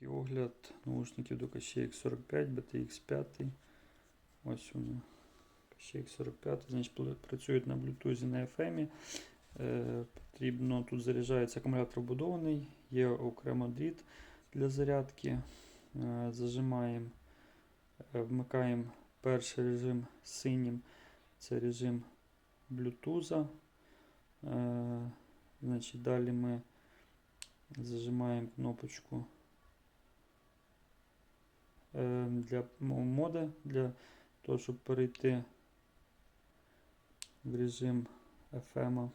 І огляд наушників до KCX45, BTX 5. Ось вони. KCX45, значить, пл- працюють на Bluetooth на FM. Е, потрібно тут заряджається акумулятор вбудований, є окремо дріт для зарядки. Е, зажимаємо, е, вмикаємо перший режим синім, це режим Bluetooth. Е, значить, далі ми зажимаємо кнопочку для м- моди, для того, щоб перейти в режим FM.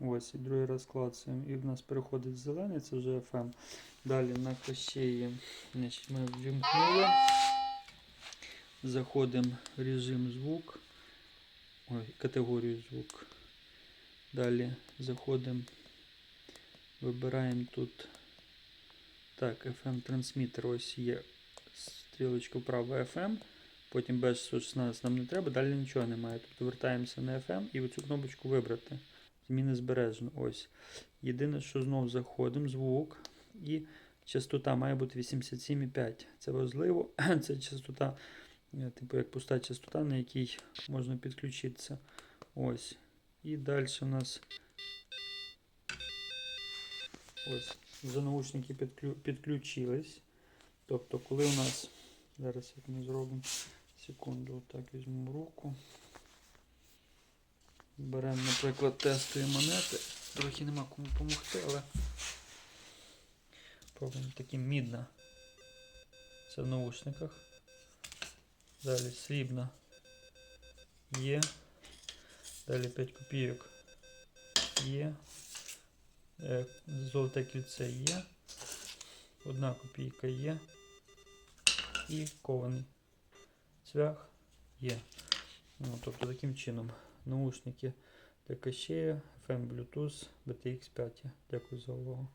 Ось, і другий раз клацаємо. І в нас переходить зелений, це вже FM. Далі на кощеї ми ввімкнули. Заходимо в режим звук. Ой, категорію звук. Далі заходимо, вибираємо тут. Так, FM трансмітер ось є стрілочка вправо FM. Потім без 116 нам не треба, далі нічого немає. Тобто вертаємося на FM і оцю кнопочку вибрати. Зміни збережено. Ось. Єдине, що знов заходимо, звук і частота має бути 87,5. Це важливо. Це частота, е, типу як пуста частота, на якій можна підключитися. Ось. І далі у нас ось вже наушники підклю... підключились. Тобто, коли у нас. Зараз як ми зробимо секунду, так візьмемо руку. Беремо, наприклад, тестові монети. Трохи нема кому допомогти, але пробуємо такі мідна. Це в наушниках. Далі срібна є. Далі 5 копійок є. Е, Золоте кільце є. Одна копійка є. І кований цвях є. Ну, тобто таким чином наушники для кащея, FM Bluetooth, BTX 5. Дякую за увагу.